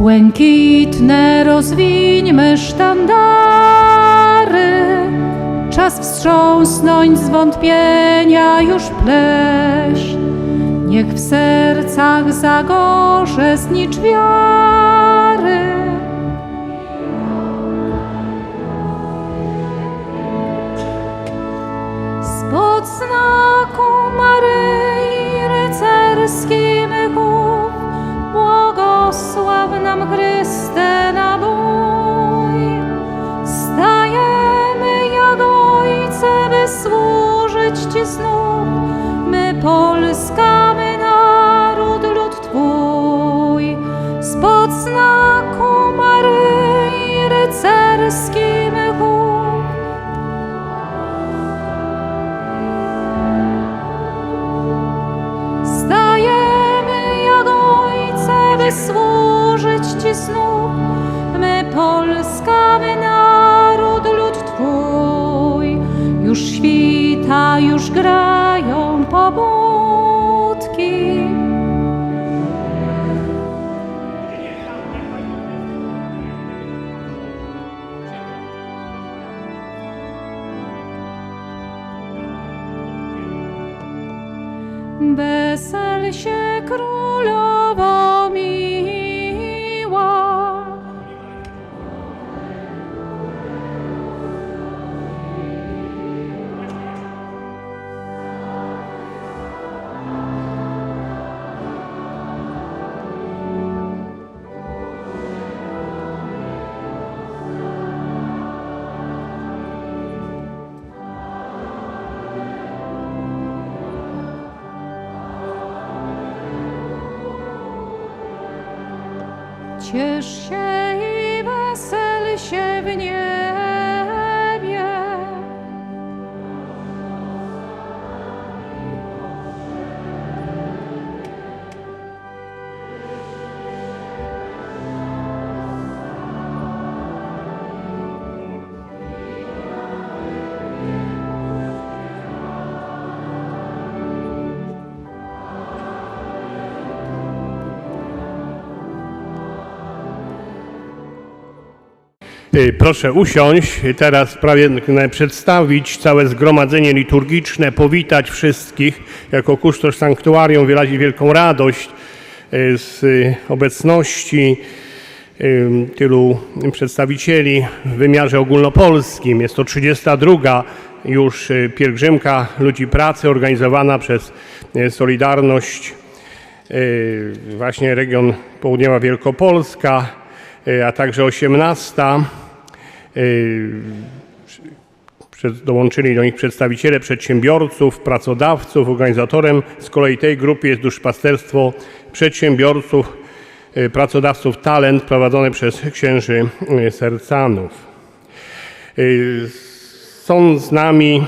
Błękitne rozwińmy sztandary, czas wstrząsnąć zwątpienia już pleść. Niech w sercach zagorze znicz wiary. Wesel się królowo miła. Proszę usiąść. Teraz pragnę przedstawić całe zgromadzenie liturgiczne, powitać wszystkich. Jako kustosz sanktuarium wyrazić wielką radość y, z y, obecności y, tylu przedstawicieli w wymiarze ogólnopolskim. Jest to 32. już y, pielgrzymka ludzi pracy organizowana przez y, Solidarność y, właśnie region Południowa Wielkopolska, y, a także 18. y, Dołączyli do nich przedstawiciele przedsiębiorców, pracodawców. Organizatorem z kolei tej grupy jest duszpasterstwo przedsiębiorców, y, pracodawców Talent prowadzone przez księży y, Sercanów. Są z nami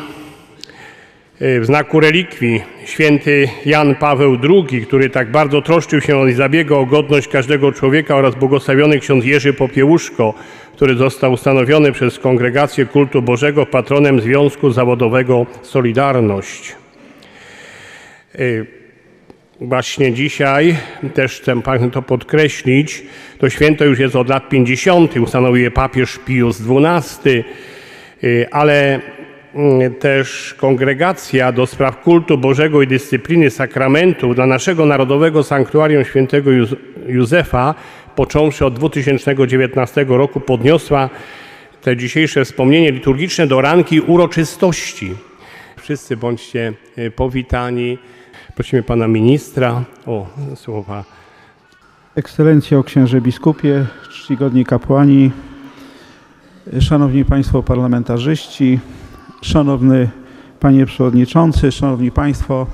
w znaku relikwii święty Jan Paweł II, który tak bardzo troszczył się i zabiegał o godność każdego człowieka oraz błogosławiony ksiądz Jerzy Popiełuszko, który został ustanowiony przez Kongregację Kultu Bożego patronem Związku Zawodowego Solidarność. Y, Właśnie dzisiaj, też chcę to podkreślić, to święto już jest od lat 50. Ustanowił je papież Pius XII, y, ale mm, też Kongregacja do Spraw Kultu Bożego i Dyscypliny Sakramentów dla naszego Narodowego Sanktuarium Świętego Józ- Józefa, począwszy od 2019 roku, podniosła te dzisiejsze wspomnienie liturgiczne do rangi uroczystości. Wszyscy bądźcie y, powitani. Prosimy pana ministra o słowa. Ekscelencjo księże biskupie, czcigodni kapłani, szanowni państwo parlamentarzyści, szanowny panie przewodniczący, szanowni państwo,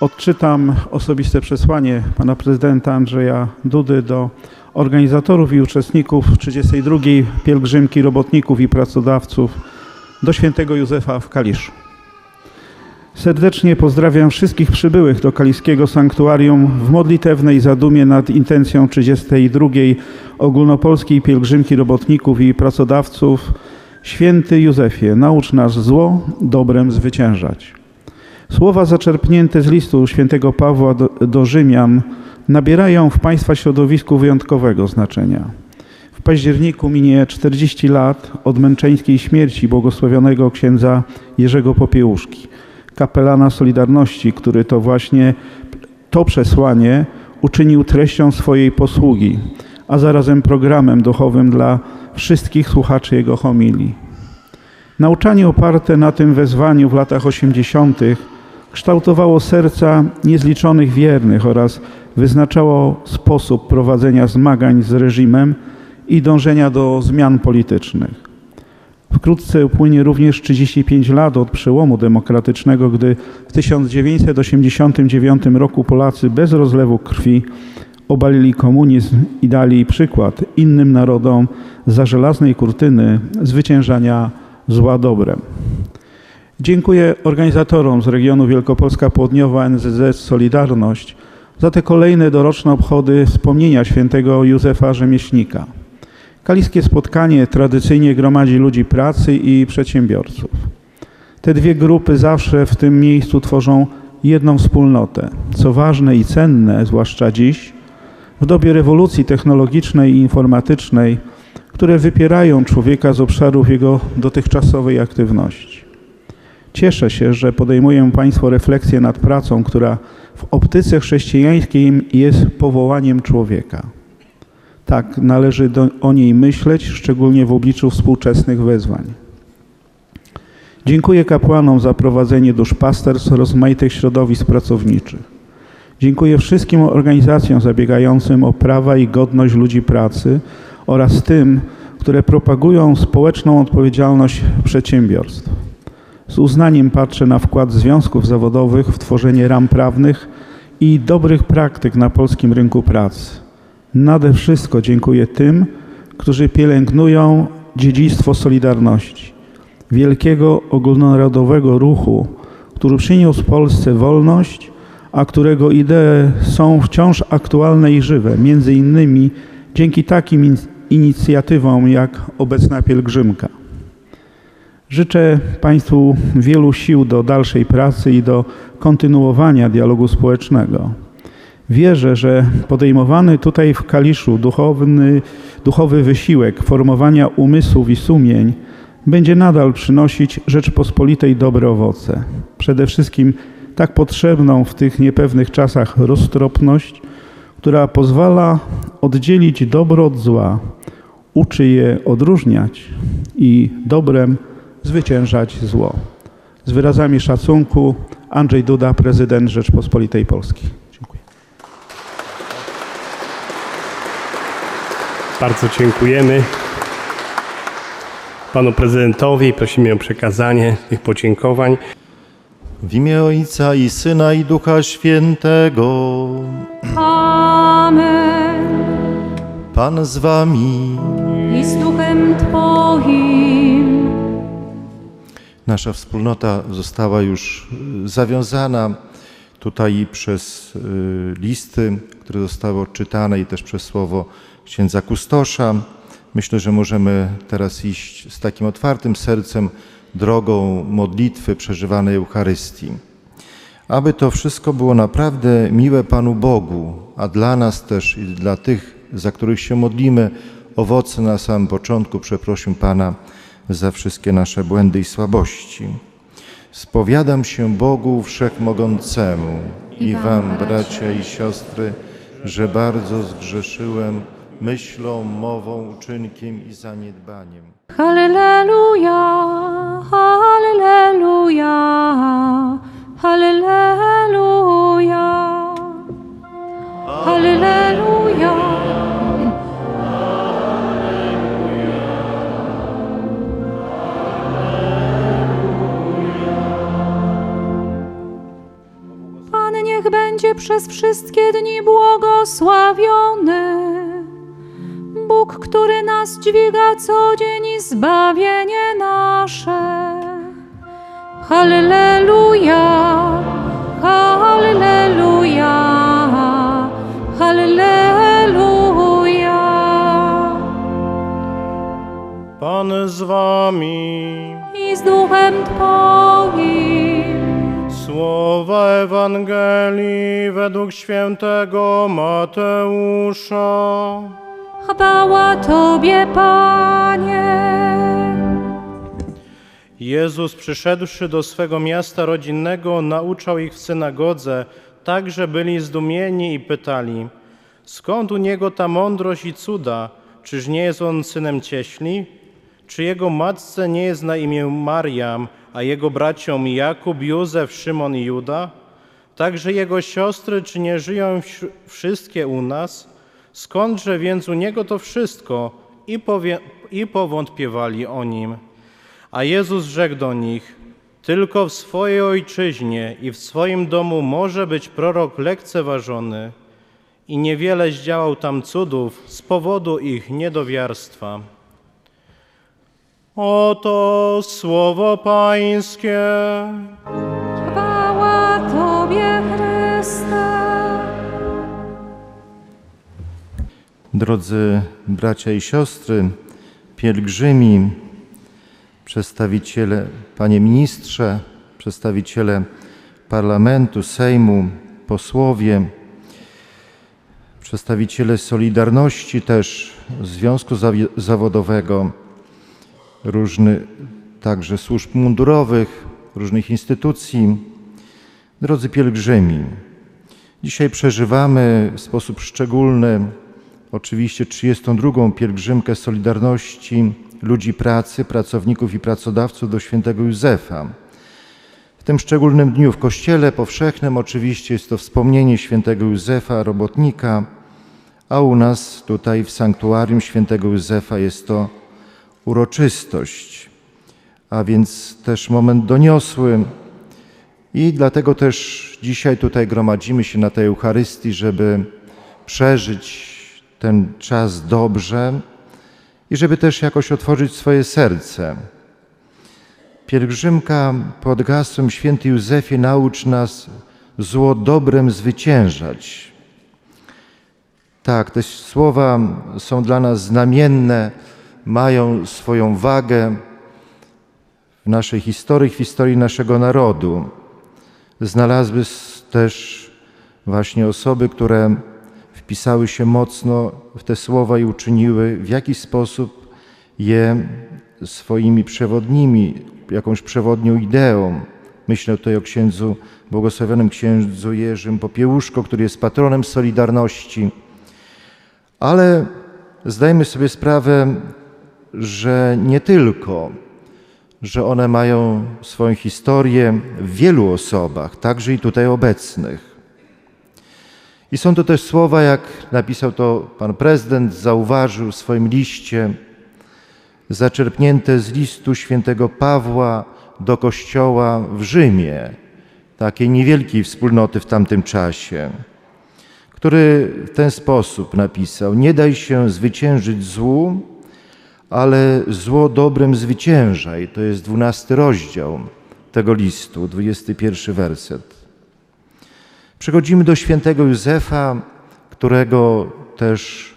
odczytam osobiste przesłanie pana prezydenta Andrzeja Dudy do organizatorów i uczestników 32. pielgrzymki robotników i pracodawców do świętego Józefa w Kaliszu. Serdecznie pozdrawiam wszystkich przybyłych do Kaliskiego Sanktuarium w modlitewnej zadumie nad intencją 32. ogólnopolskiej pielgrzymki robotników i pracodawców. Święty Józefie, naucz nas zło dobrem zwyciężać. Słowa zaczerpnięte z listu świętego Pawła do, do Rzymian nabierają w Państwa środowisku wyjątkowego znaczenia. W październiku minie 40 lat od męczeńskiej śmierci błogosławionego księdza Jerzego Popiełuszki, kapelana Solidarności, który to właśnie to przesłanie uczynił treścią swojej posługi, a zarazem programem duchowym dla wszystkich słuchaczy jego homilii. Nauczanie oparte na tym wezwaniu w latach 80. kształtowało serca niezliczonych wiernych oraz wyznaczało sposób prowadzenia zmagań z reżimem i dążenia do zmian politycznych. Wkrótce upłynie również 35 lat od przełomu demokratycznego, gdy w 1989 roku Polacy bez rozlewu krwi obalili komunizm i dali przykład innym narodom za żelaznej kurtyny zwyciężania zła dobrem. Dziękuję organizatorom z regionu Wielkopolska Południowa NZZ Solidarność za te kolejne doroczne obchody wspomnienia świętego Józefa Rzemieślnika. Kaliskie spotkanie tradycyjnie gromadzi ludzi pracy i przedsiębiorców. Te dwie grupy zawsze w tym miejscu tworzą jedną wspólnotę. Co ważne i cenne, zwłaszcza dziś, w dobie rewolucji technologicznej i informatycznej, które wypierają człowieka z obszarów jego dotychczasowej aktywności. Cieszę się, że podejmują Państwo refleksję nad pracą, która w optyce chrześcijańskiej jest powołaniem człowieka. Tak, należy do, o niej myśleć, szczególnie w obliczu współczesnych wezwań. Dziękuję kapłanom za prowadzenie duszpasterstw rozmaitych środowisk pracowniczych. Dziękuję wszystkim organizacjom zabiegającym o prawa i godność ludzi pracy oraz tym, które propagują społeczną odpowiedzialność przedsiębiorstw. Z uznaniem patrzę na wkład związków zawodowych w tworzenie ram prawnych i dobrych praktyk na polskim rynku pracy. Nade wszystko dziękuję tym, którzy pielęgnują dziedzictwo Solidarności, wielkiego ogólnonarodowego ruchu, który przyniósł Polsce wolność, a którego idee są wciąż aktualne i żywe, między innymi dzięki takim in- inicjatywom jak obecna pielgrzymka. Życzę Państwu wielu sił do dalszej pracy i do kontynuowania dialogu społecznego. Wierzę, że podejmowany tutaj w Kaliszu duchowny, duchowy wysiłek formowania umysłów i sumień będzie nadal przynosić Rzeczpospolitej dobre owoce. Przede wszystkim tak potrzebną w tych niepewnych czasach roztropność, która pozwala oddzielić dobro od zła, uczy je odróżniać i dobrem zwyciężać zło. Z wyrazami szacunku Andrzej Duda, prezydent Rzeczpospolitej Polskiej. Dziękuję. Bardzo dziękujemy panu prezydentowi. Prosimy o przekazanie tych podziękowań. W imię Ojca i Syna i Ducha Świętego. Amen. Pan z wami. I z duchem Twoim. Nasza wspólnota została już y, zawiązana tutaj przez y, listy, które zostały odczytane i też przez słowo księdza Kustosza. Myślę, że możemy teraz iść z takim otwartym sercem drogą modlitwy przeżywanej Eucharystii. Aby to wszystko było naprawdę miłe Panu Bogu, a dla nas też i dla tych, za których się modlimy, owoce na samym początku przeprosił Pana za wszystkie nasze błędy i słabości. Spowiadam się Bogu Wszechmogącemu i Wam, bracia i siostry, że bardzo zgrzeszyłem myślą, mową, uczynkiem i zaniedbaniem. Halleluja, halleluja, halleluja, przez wszystkie dni błogosławiony. Bóg, który nas dźwiga co dzień i zbawienie nasze. Halleluja, halleluja, halleluja. Pan z wami. I z duchem Twoim. Słowa Ewangelii według świętego Mateusza. Chwała Tobie, Panie. Jezus przyszedłszy do swego miasta rodzinnego, nauczał ich w synagodze, tak że byli zdumieni i pytali, skąd u niego ta mądrość i cuda? Czyż nie jest on synem cieśli? Czy jego matce nie jest na imię Mariam, a jego braciom Jakub, Józef, Szymon i Juda? Także jego siostry, czy nie żyją wszystkie u nas? Skądże więc u niego to wszystko? I, powie- I powątpiewali o nim. A Jezus rzekł do nich: Tylko w swojej ojczyźnie i w swoim domu może być prorok lekceważony. I niewiele zdziałał tam cudów z powodu ich niedowiarstwa. Oto słowo Pańskie. Chwała Tobie, Chryste. Drodzy bracia i siostry, pielgrzymi, przedstawiciele, panie ministrze, przedstawiciele parlamentu, Sejmu, posłowie, przedstawiciele Solidarności też, Związku Zawodowego, różnych także służb mundurowych, różnych instytucji. Drodzy pielgrzymi, dzisiaj przeżywamy w sposób szczególny oczywiście 32. pielgrzymkę Solidarności ludzi pracy, pracowników i pracodawców do świętego Józefa. W tym szczególnym dniu w Kościele Powszechnym oczywiście jest to wspomnienie świętego Józefa, robotnika, a u nas tutaj w sanktuarium świętego Józefa jest to uroczystość, a więc też moment doniosły. I dlatego też dzisiaj tutaj gromadzimy się na tej Eucharystii, żeby przeżyć ten czas dobrze i żeby też jakoś otworzyć swoje serce. Pielgrzymka pod gasłem Święty Józefie naucz nas zło dobrem zwyciężać. Tak, te słowa są dla nas znamienne, mają swoją wagę w naszej historii, w historii naszego narodu. Znalazły też właśnie osoby, które wpisały się mocno w te słowa i uczyniły w jakiś sposób je swoimi przewodnimi, jakąś przewodnią ideą. Myślę tutaj o księdzu, błogosławionym księdzu Jerzym Popiełuszko, który jest patronem Solidarności. Ale zdajmy sobie sprawę, że nie tylko, że one mają swoją historię w wielu osobach, także i tutaj obecnych. I są to też słowa, jak napisał to pan prezydent, zauważył w swoim liście, zaczerpnięte z listu świętego Pawła do kościoła w Rzymie, takiej niewielkiej wspólnoty w tamtym czasie, który w ten sposób napisał: Nie daj się zwyciężyć złu, ale zło dobrem zwyciężaj. To jest dwunasty rozdział tego listu, dwudziesty pierwszy werset. Przechodzimy do świętego Józefa, którego też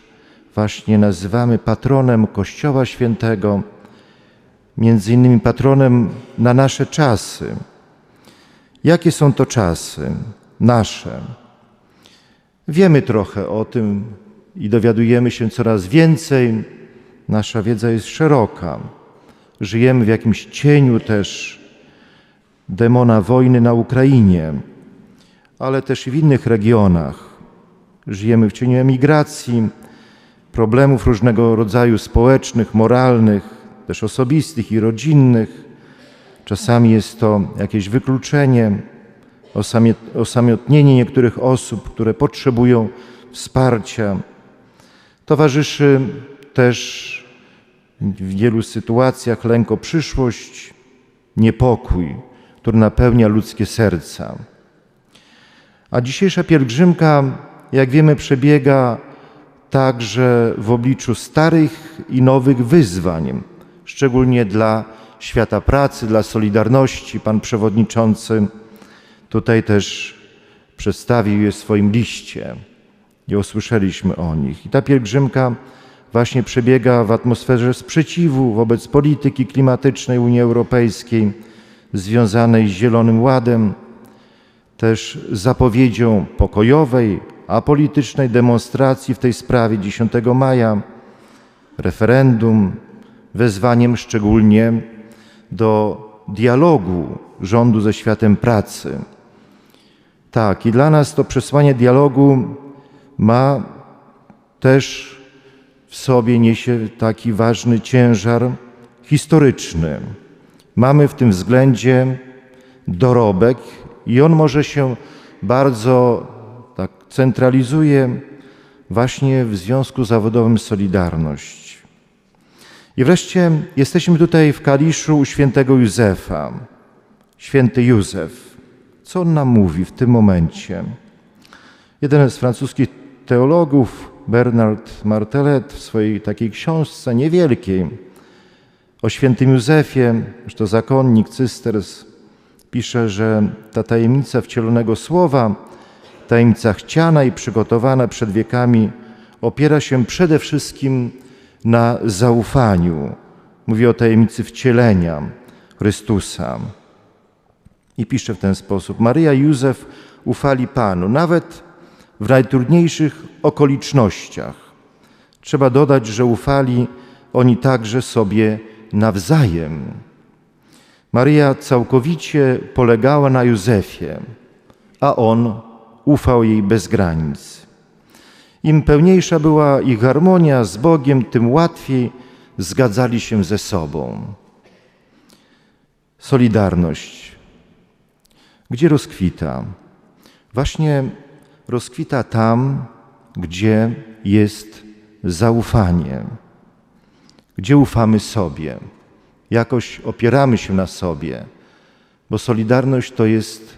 właśnie nazywamy patronem Kościoła Świętego, między innymi patronem na nasze czasy. Jakie są to czasy nasze? Wiemy trochę o tym i dowiadujemy się coraz więcej. Nasza wiedza jest szeroka. Żyjemy w jakimś cieniu też demona wojny na Ukrainie ale też i w innych regionach. Żyjemy w cieniu emigracji, problemów różnego rodzaju społecznych, moralnych, też osobistych i rodzinnych. Czasami jest to jakieś wykluczenie, osamotnienie niektórych osób, które potrzebują wsparcia. Towarzyszy też w wielu sytuacjach lęk o przyszłość, niepokój, który napełnia ludzkie serca. A dzisiejsza pielgrzymka, jak wiemy, przebiega także w obliczu starych i nowych wyzwań, szczególnie dla świata pracy, dla Solidarności. Pan przewodniczący tutaj też przedstawił je w swoim liście i usłyszeliśmy o nich. I ta pielgrzymka właśnie przebiega w atmosferze sprzeciwu wobec polityki klimatycznej Unii Europejskiej związanej z Zielonym Ładem, też zapowiedzią pokojowej, apolitycznej demonstracji w tej sprawie 10 maja, referendum, wezwaniem szczególnie do dialogu rządu ze światem pracy. Tak, i dla nas to przesłanie dialogu ma też w sobie niesie taki ważny ciężar historyczny. Mamy w tym względzie dorobek i on może się bardzo tak centralizuje właśnie w Związku Zawodowym Solidarność. I wreszcie jesteśmy tutaj w Kaliszu u świętego Józefa. Święty Józef. Co on nam mówi w tym momencie? Jeden z francuskich teologów, Bernard Martelet, w swojej takiej książce niewielkiej o świętym Józefie, to zakonnik Cysters, pisze, że ta tajemnica wcielonego słowa, tajemnica chciana i przygotowana przed wiekami, opiera się przede wszystkim na zaufaniu. Mówi o tajemnicy wcielenia Chrystusa. I pisze w ten sposób: Maryja i Józef ufali Panu, nawet w najtrudniejszych okolicznościach. Trzeba dodać, że ufali oni także sobie nawzajem. Maryja całkowicie polegała na Józefie, a on ufał jej bez granic. Im pełniejsza była ich harmonia z Bogiem, tym łatwiej zgadzali się ze sobą. Solidarność. Gdzie rozkwita? Właśnie rozkwita tam, gdzie jest zaufanie, gdzie ufamy sobie, jakoś opieramy się na sobie, bo solidarność to jest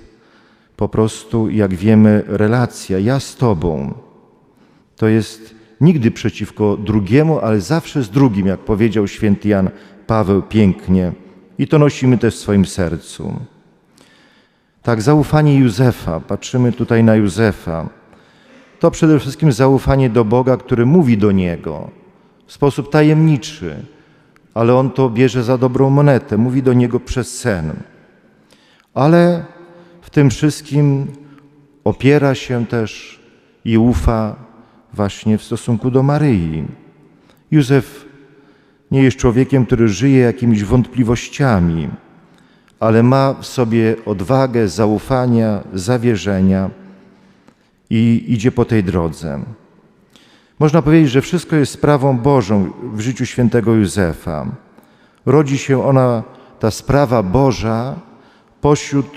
po prostu, jak wiemy, relacja ja z Tobą. To jest nigdy przeciwko drugiemu, ale zawsze z drugim, jak powiedział święty Jan Paweł pięknie, i to nosimy też w swoim sercu. Tak, zaufanie Józefa, patrzymy tutaj na Józefa, to przede wszystkim zaufanie do Boga, który mówi do niego. W sposób tajemniczy, ale on to bierze za dobrą monetę, mówi do niego przez sen. Ale w tym wszystkim opiera się też i ufa właśnie w stosunku do Maryi. Józef nie jest człowiekiem, który żyje jakimiś wątpliwościami, ale ma w sobie odwagę zaufania, zawierzenia i idzie po tej drodze. Można powiedzieć, że wszystko jest sprawą Bożą w życiu świętego Józefa. Rodzi się ona, ta sprawa Boża, pośród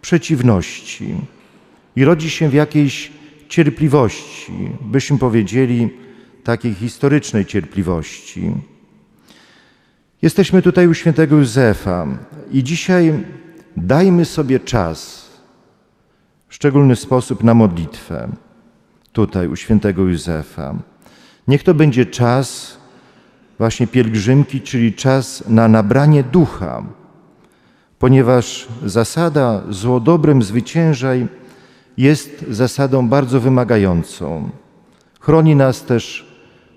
przeciwności i rodzi się w jakiejś cierpliwości, byśmy powiedzieli, takiej historycznej cierpliwości. Jesteśmy tutaj u świętego Józefa i dzisiaj dajmy sobie czas, w szczególny sposób na modlitwę, tutaj u świętego Józefa. Niech to będzie czas właśnie pielgrzymki, czyli czas na nabranie ducha, ponieważ zasada zło dobrem zwyciężaj jest zasadą bardzo wymagającą. Chroni nas też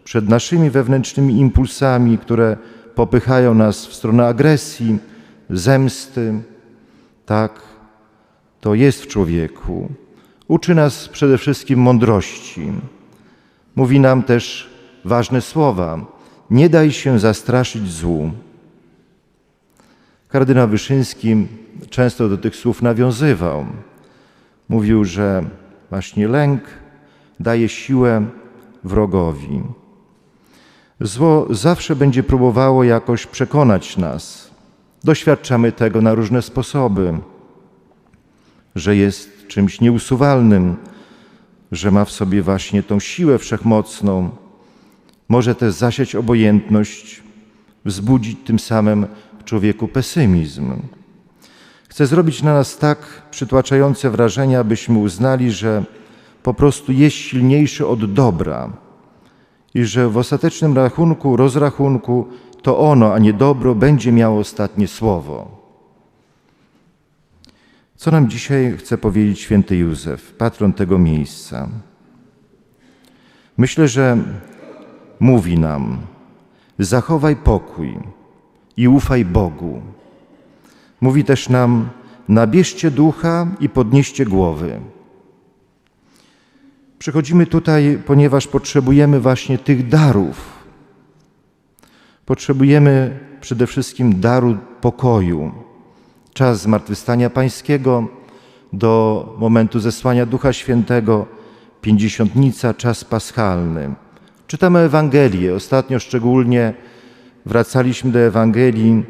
przed naszymi wewnętrznymi impulsami, które popychają nas w stronę agresji, zemsty. Tak, to jest w człowieku. Uczy nas przede wszystkim mądrości. Mówi nam też ważne słowa. Nie daj się zastraszyć złu. Kardynał Wyszyński często do tych słów nawiązywał. Mówił, że właśnie lęk daje siłę wrogowi. Zło zawsze będzie próbowało jakoś przekonać nas. Doświadczamy tego na różne sposoby, że jest czymś nieusuwalnym, że ma w sobie właśnie tą siłę wszechmocną. Może też zasiać obojętność, wzbudzić tym samym w człowieku pesymizm. Chce zrobić na nas tak przytłaczające wrażenie, abyśmy uznali, że po prostu jest silniejszy od dobra i że w ostatecznym rachunku, rozrachunku to ono, a nie dobro, będzie miało ostatnie słowo. Co nam dzisiaj chce powiedzieć święty Józef, patron tego miejsca? Myślę, że mówi nam: zachowaj pokój i ufaj Bogu. Mówi też nam: Nabierzcie ducha i podnieście głowy. Przychodzimy tutaj, ponieważ potrzebujemy właśnie tych darów. Potrzebujemy przede wszystkim daru pokoju. Czas zmartwychwstania Pańskiego do momentu zesłania Ducha Świętego, pięćdziesiątnica, czas paschalny. Czytamy Ewangelię. Ostatnio szczególnie wracaliśmy do Ewangelii,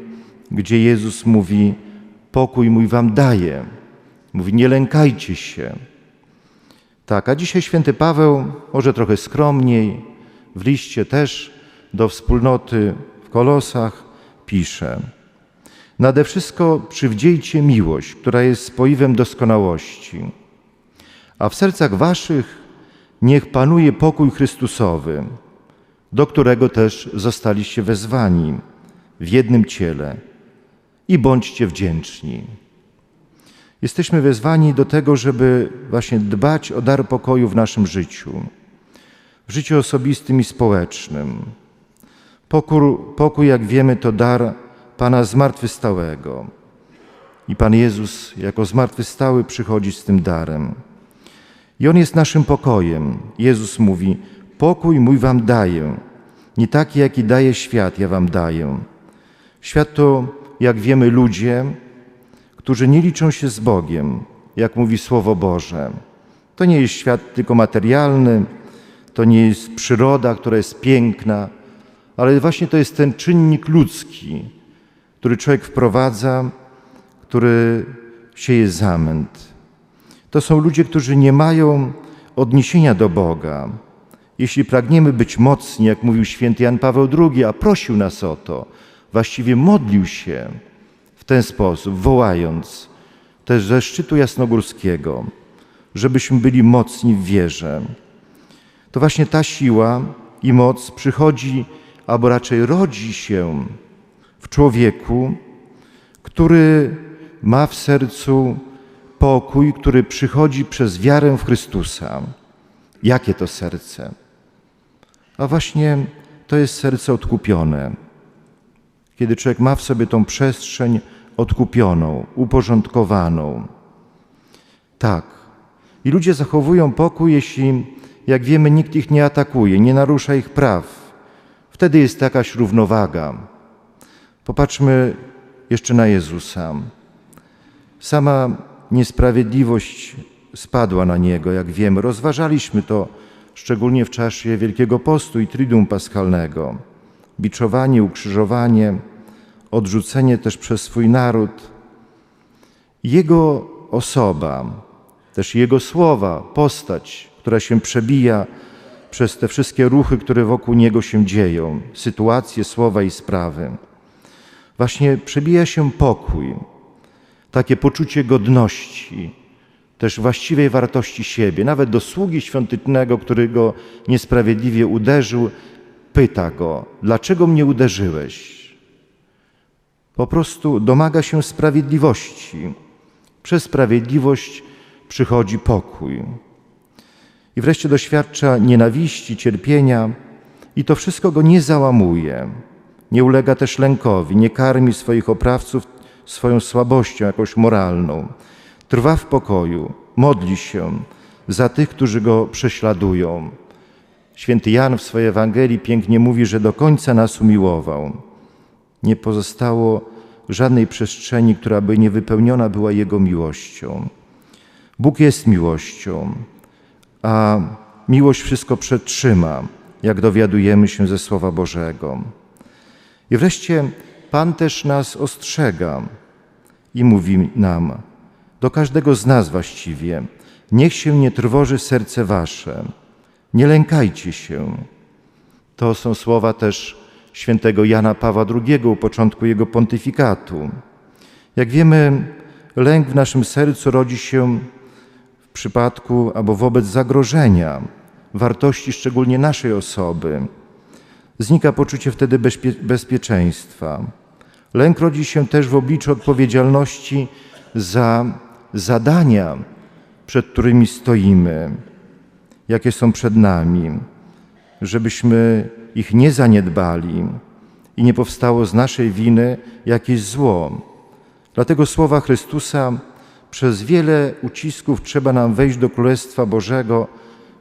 gdzie Jezus mówi: Pokój mój wam daję. Mówi: Nie lękajcie się. Tak, a dzisiaj święty Paweł, może trochę skromniej, w liście też do wspólnoty w Kolosach pisze: Nade wszystko przywdziejcie miłość, która jest spoiwem doskonałości, a w sercach waszych niech panuje pokój Chrystusowy, do którego też zostaliście wezwani w jednym ciele i bądźcie wdzięczni. Jesteśmy wezwani do tego, żeby właśnie dbać o dar pokoju w naszym życiu, w życiu osobistym i społecznym. Pokój, pokój jak wiemy, to dar Pana zmartwychwstałego. I Pan Jezus jako zmartwychwstały przychodzi z tym darem. I On jest naszym pokojem. Jezus mówi, pokój mój wam daję, nie taki, jaki daje świat, ja wam daję. Świat to, jak wiemy, ludzie, którzy nie liczą się z Bogiem, jak mówi Słowo Boże. To nie jest świat tylko materialny, to nie jest przyroda, która jest piękna, ale właśnie to jest ten czynnik ludzki, który człowiek wprowadza, który sieje zamęt. To są ludzie, którzy nie mają odniesienia do Boga. Jeśli pragniemy być mocni, jak mówił święty Jan Paweł II, a prosił nas o to, właściwie modlił się ten sposób, wołając też ze szczytu jasnogórskiego, żebyśmy byli mocni w wierze. To właśnie ta siła i moc przychodzi, albo raczej rodzi się w człowieku, który ma w sercu pokój, który przychodzi przez wiarę w Chrystusa. Jakie to serce? A właśnie to jest serce odkupione. Kiedy człowiek ma w sobie tą przestrzeń odkupioną, uporządkowaną. Tak. I ludzie zachowują pokój, jeśli, jak wiemy, nikt ich nie atakuje, nie narusza ich praw. Wtedy jest jakaś równowaga. Popatrzmy jeszcze na Jezusa. Sama niesprawiedliwość spadła na niego, jak wiemy. Rozważaliśmy to szczególnie w czasie Wielkiego Postu i Triduum Paschalnego. Biczowanie, ukrzyżowanie, odrzucenie też przez swój naród. Jego osoba, też jego słowa, postać, która się przebija przez te wszystkie ruchy, które wokół niego się dzieją, sytuacje, słowa i sprawy. Właśnie przebija się pokój, takie poczucie godności, też właściwej wartości siebie. Nawet do sługi świątynnego, który go niesprawiedliwie uderzył, pyta go: Dlaczego mnie uderzyłeś? Po prostu domaga się sprawiedliwości. Przez sprawiedliwość przychodzi pokój. I wreszcie doświadcza nienawiści, cierpienia, i to wszystko go nie załamuje. Nie ulega też lękowi, nie karmi swoich oprawców swoją słabością jakąś moralną. Trwa w pokoju, modli się za tych, którzy go prześladują. Święty Jan w swojej Ewangelii pięknie mówi, że do końca nas umiłował. Nie pozostało żadnej przestrzeni, która by nie wypełniona była Jego miłością. Bóg jest miłością, a miłość wszystko przetrzyma, jak dowiadujemy się ze Słowa Bożego. I wreszcie Pan też nas ostrzega i mówi nam, do każdego z nas właściwie, niech się nie trwoży serce wasze, nie lękajcie się. To są słowa też świętego Jana Pawła II u początku jego pontyfikatu. Jak wiemy, lęk w naszym sercu rodzi się w przypadku albo wobec zagrożenia, wartości szczególnie naszej osoby. Znika poczucie wtedy bezpie bezpieczeństwa. Lęk rodzi się też w obliczu odpowiedzialności za zadania, przed którymi stoimy, jakie są przed nami, żebyśmy ich nie zaniedbali i nie powstało z naszej winy jakieś zło. Dlatego słowa Chrystusa przez wiele ucisków trzeba nam wejść do Królestwa Bożego,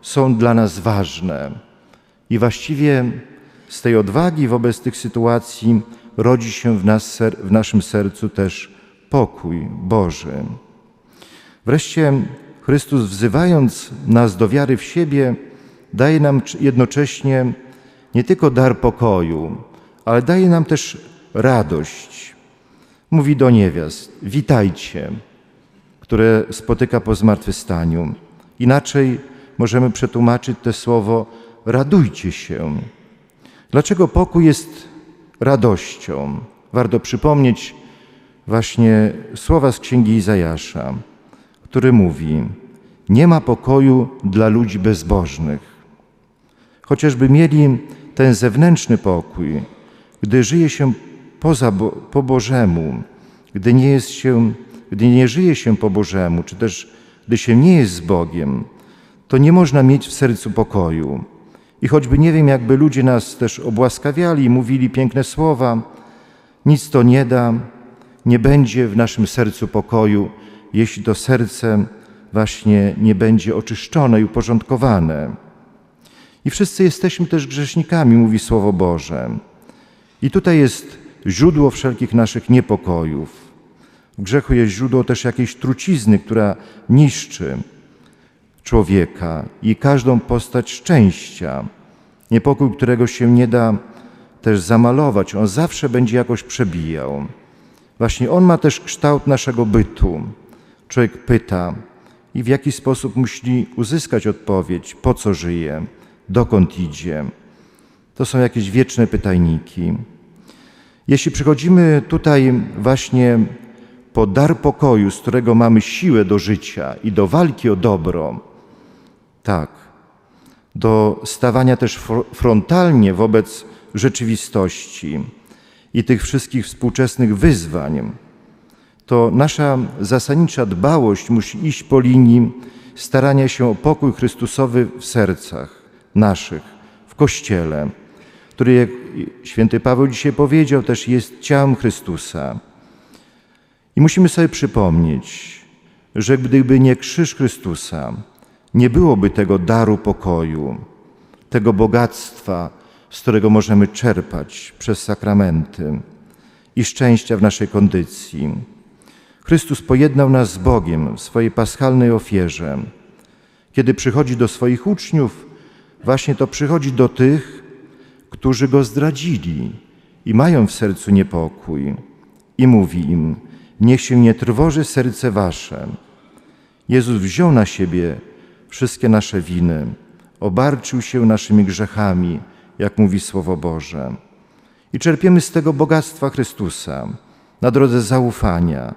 są dla nas ważne. I właściwie z tej odwagi wobec tych sytuacji rodzi się w, nas, w naszym sercu też pokój Boży. Wreszcie Chrystus, wzywając nas do wiary w siebie, daje nam cz- jednocześnie nie tylko dar pokoju, ale daje nam też radość. Mówi do niewiast: Witajcie, które spotyka po zmartwychwstaniu. Inaczej możemy przetłumaczyć to słowo: radujcie się. Dlaczego pokój jest radością? Warto przypomnieć właśnie słowa z księgi Izajasza, który mówi: Nie ma pokoju dla ludzi bezbożnych. Chociażby mieli ten zewnętrzny pokój, gdy żyje się poza, po Bożemu, gdy nie, jest się, gdy nie żyje się po Bożemu, czy też gdy się nie jest z Bogiem, to nie można mieć w sercu pokoju. I choćby nie wiem, jakby ludzie nas też obłaskawiali mówili piękne słowa, nic to nie da, nie będzie w naszym sercu pokoju, jeśli to serce właśnie nie będzie oczyszczone i uporządkowane. I wszyscy jesteśmy też grzesznikami, mówi Słowo Boże. I tutaj jest źródło wszelkich naszych niepokojów. W grzechu jest źródło też jakiejś trucizny, która niszczy człowieka i każdą postać szczęścia. Niepokój, którego się nie da też zamalować, on zawsze będzie jakoś przebijał. Właśnie on ma też kształt naszego bytu. Człowiek pyta i w jaki sposób musi uzyskać odpowiedź, po co żyje, dokąd idzie. To są jakieś wieczne pytajniki. Jeśli przychodzimy tutaj właśnie po dar pokoju, z którego mamy siłę do życia i do walki o dobro, tak, do stawania też fro- frontalnie wobec rzeczywistości i tych wszystkich współczesnych wyzwań, to nasza zasadnicza dbałość musi iść po linii starania się o pokój Chrystusowy w sercach naszych, w Kościele, który, jak święty Paweł dzisiaj powiedział, też jest ciałem Chrystusa. I musimy sobie przypomnieć, że gdyby nie krzyż Chrystusa, nie byłoby tego daru pokoju, tego bogactwa, z którego możemy czerpać przez sakramenty i szczęścia w naszej kondycji. Chrystus pojednał nas z Bogiem w swojej paschalnej ofierze. Kiedy przychodzi do swoich uczniów, właśnie to przychodzi do tych, którzy go zdradzili i mają w sercu niepokój. I mówi im: Niech się nie trwoży serce wasze. Jezus wziął na siebie wszystkie nasze winy, obarczył się naszymi grzechami, jak mówi Słowo Boże. I czerpiemy z tego bogactwa Chrystusa na drodze zaufania.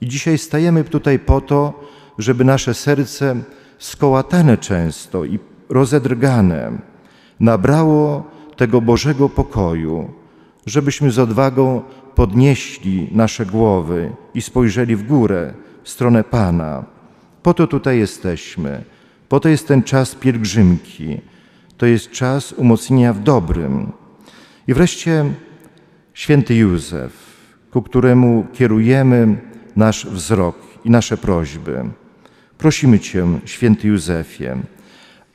I dzisiaj stajemy tutaj po to, żeby nasze serce skołatane często i rozedrgane nabrało tego Bożego pokoju, żebyśmy z odwagą podnieśli nasze głowy i spojrzeli w górę, w stronę Pana. Po to tutaj jesteśmy. Po to jest ten czas pielgrzymki. To jest czas umocnienia w dobrym. I wreszcie święty Józef, ku któremu kierujemy nasz wzrok i nasze prośby. Prosimy Cię, święty Józefie,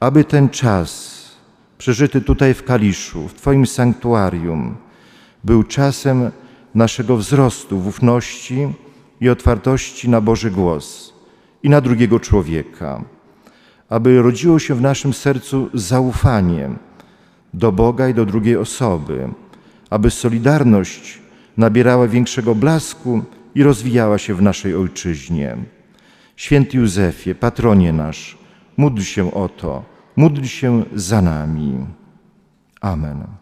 aby ten czas przeżyty tutaj w Kaliszu, w Twoim sanktuarium, był czasem naszego wzrostu w ufności i otwartości na Boży głos i na drugiego człowieka, aby rodziło się w naszym sercu zaufanie do Boga i do drugiej osoby, aby solidarność nabierała większego blasku i rozwijała się w naszej ojczyźnie. Święty Józefie, patronie nasz, módl się o to, módl się za nami. Amen.